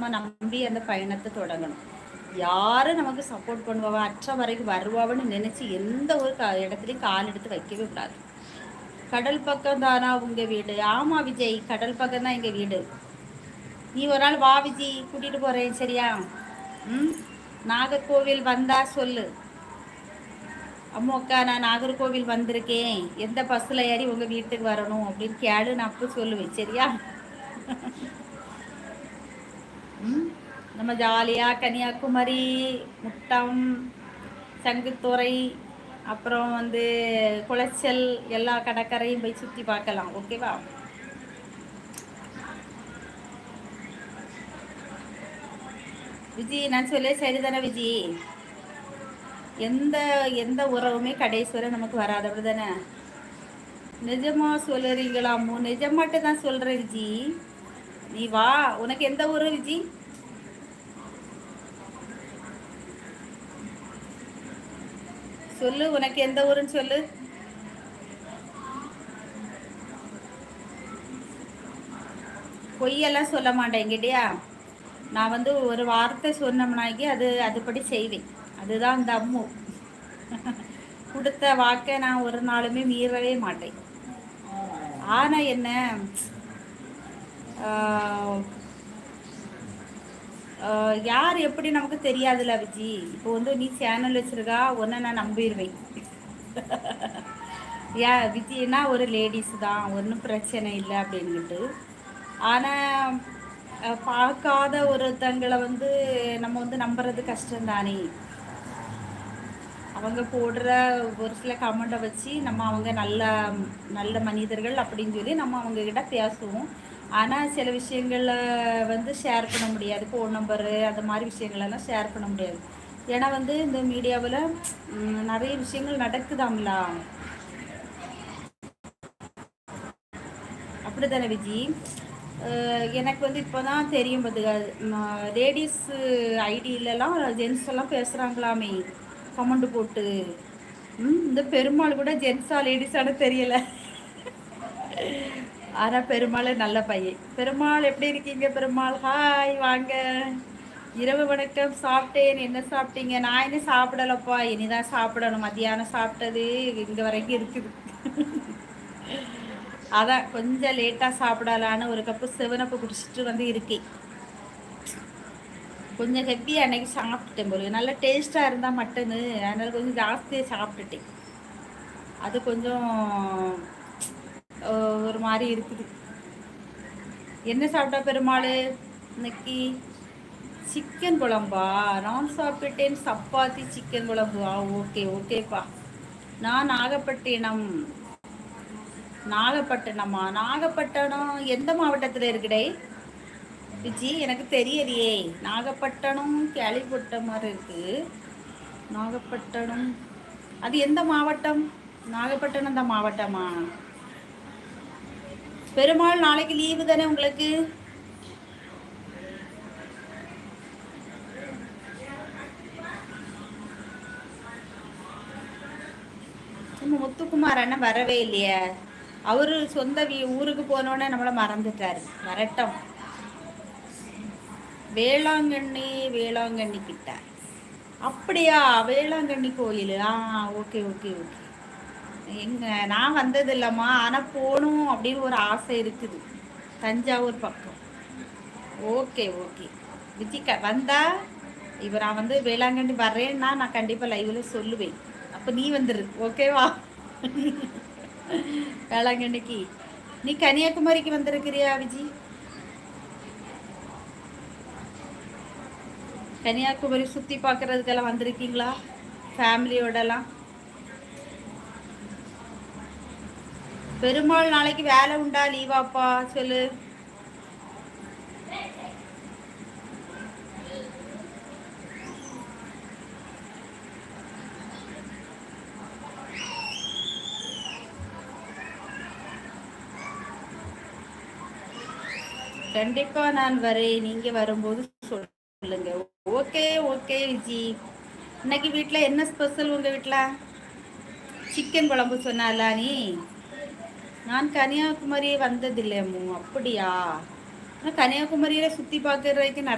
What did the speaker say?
நம்ம நம்பி அந்த பயணத்தை தொடங்கணும். யாரும் நமக்கு சப்போர்ட் பண்ணுவாவா? அற்ற வரைக்கும் வருவாவன்னு நினச்சி எந்த ஒரு க இடத்துலையும் கால் எடுத்து வைக்கவே கூடாது. கடல் பக்கம் தானா உங்கள் வீடு? ஆமாம் விஜய் கடல் பக்கம் தான் எங்கள் வீடு. நீ ஒரு நாள் வா விஜய் கூட்டிகிட்டு போகிறேன் சரியா? ம்? நாகர்கோவில் வந்தா சொல்லு. அம்மாக்கா நான் நாகர்கோவில் வந்திருக்கேன். எந்த பஸ்ஸில் ஏறி உங்கள் வீட்டுக்கு வரணும் அப்படின்னு கேளு நான் அப்போ சொல்லுவேன் சரியா? நம்ம ஜாலியாக கன்னியாகுமரி முட்டம் சங்குத்துறை அப்புறம் வந்து குளச்சல் எல்லா கடற்கரையும் போய் சுற்றி பார்க்கலாம். ஓகேவா விஜி நான் சொல்ல சரிதானே விஜி? எந்த எந்த உறவுமே கடைசி நமக்கு வராது. அப்படி தானே நிஜமா சொல்லுறீங்களாமோ நிஜமாட்டு தான் சொல்கிறேன் விஜி. நீ வா. உனக்கு எந்த ஊர் விஜி? சொல்லு உனக்கு எந்த ஊருன்னு சொல்லு. பொய்யெல்லாம் சொல்ல மாட்டேன் எங்கிட்டயா நான் வந்து ஒரு வார்த்தை சொன்னோம்னாக்கி அது அதுபடி செய்வேன். அதுதான் அந்த அம்மு. கொடுத்த வாக்கை நான் ஒரு நாளுமே மீறவே மாட்டேன். ஆனால் என்ன யார் எப்படி நமக்கு தெரியாதுல்ல விஜி? இப்போ வந்து நீ சேனல் வச்சுருக்கா ஒன்று நான் நம்பிடுவேன். ஏ விஜய்னா ஒரு லேடிஸ் தான் ஒன்றும் பிரச்சனை இல்லை அப்படின்ட்டு ஆனால் பார்க்காத ஒருத்தங்களை வந்து நம்ம வந்து நம்புறது கஷ்டம் தானே அவங்க போடுற ஒரு சில கமெண்ட்டை வச்சு நம்ம அவங்க நல்ல நல்ல மனிதர்கள் அப்படின்னு சொல்லி நம்ம அவங்கக்கிட்ட பேசுவோம். ஆனால் சில விஷயங்களில் வந்து ஷேர் பண்ண முடியாது. ஃபோன் நம்பரு அந்த மாதிரி விஷயங்களெல்லாம் ஷேர் பண்ண முடியாது. ஏன்னா வந்து இந்த மீடியாவில் நிறைய விஷயங்கள் நடக்குதாம்ல? அப்படி தானே விஜி எனக்கு வந்து இப்போ தான் தெரியும் பார்த்துக்க லேடிஸ் ஐடியிலலாம் ஜென்ஸ் எல்லாம் பேசுகிறாங்களாமே கமெண்ட் போட்டு. இந்த பெருமாள் கூட ஜென்ஸா லேடிஸான தெரியலை. ஆனால் பெருமாள் நல்ல பையன். பெருமாள் எப்படி இருக்கீங்க பெருமாள்? ஹாய் வாங்க. இரவு வணக்கம். சாப்பிட்டேன். என்ன சாப்பிட்டீங்க? நான் இன்னும் சாப்பிடலப்பா. இனிதான் சாப்பிடணும். மத்தியானம் சாப்பிட்டது. இங்கே வரைக்கும் இருக்குது. அதான் கொஞ்சம் லேட்டாக சாப்பிடலான்னு ஒரு கப்பு செவனப்பு குடிச்சிட்டு வந்து இருக்கேன். கொஞ்சம் ஹெவியாக அன்னைக்கு சாப்பிட்டுட்டேன் போல. நல்லா டேஸ்ட்டாக இருந்தால் மட்டனு அதனால் கொஞ்சம் ஜாஸ்தியாக சாப்பிட்டுட்டேன். அது கொஞ்சம் ஒரு மாதிரி இருக்குது. என்ன சாப்பிட்டா பெருமாள்? இன்னைக்கு சிக்கன் குழம்பா? நான் சாப்பிட்டேன் சப்பாத்தி சிக்கன் குழம்பு. ஆ ஓகே ஓகேப்பா. நான் நாகப்பட்டினம் நாகப்பட்டினமா? நாகப்பட்டினம் எந்த மாவட்டத்தில் இருக்குடே விஜி எனக்கு தெரியலையே. நாகப்பட்டினம் கேள்விப்பட்ட மாதிரி இருக்கு. நாகப்பட்டினம் அது எந்த மாவட்டம்? நாகப்பட்டினம் தான் மாவட்டமா? பெருமாள் நாளைக்கு லீவு தானே உங்களுக்கு? முத்துக்குமார் அண்ணன் வரவே இல்லையே. அவரு சொந்த ஊருக்கு போனோடனே நம்மளை மறந்துட்டாரு. வரட்டும். வேளாங்கண்ணி வேளாங்கண்ணி கிட்ட அப்படியா? வேளாங்கண்ணி கோயில்? ஆ ஓகே ஓகே ஓகே. எங்க நான் வந்தது இல்லைம்மா ஆனால் போகணும் அப்படின்னு ஒரு ஆசை இருக்குது. தஞ்சாவூர் பக்கம். Okay okay. விஜிக்கா வந்தா இப்போ நான் வந்து வேளாங்கண்ணி வர்றேன்னா நான் கண்டிப்பாக லைவில் சொல்லுவேன். அப்போ நீ வந்துரு ஓகேவா வேளாங்கண்ணிக்கு. நீ கன்னியாகுமரிக்கு வந்திருக்கிறியா விஜி? கன்னியாகுமரி சுற்றி பார்க்குறதுக்கெல்லாம் வந்திருக்கீங்களா? ஃபேமிலியோடலாம் பெருமாள் நாளைக்கு வேலை உண்டா லீவாப்பா சொல்லு. கண்டிப்பா நான் வரேன். நீங்க வரும்போது சொல்லுங்க. Okay okay Viji. இன்னைக்கு வீட்டுல என்ன ஸ்பெஷல் உங்க வீட்டுல சிக்கன் குழம்பு சொன்னாலா நீ? நான் கன்னியாகுமரி வந்ததில்லை அம்மு அப்படியா கன்னியாகுமரியில் சுற்றி பார்க்குறதுக்கு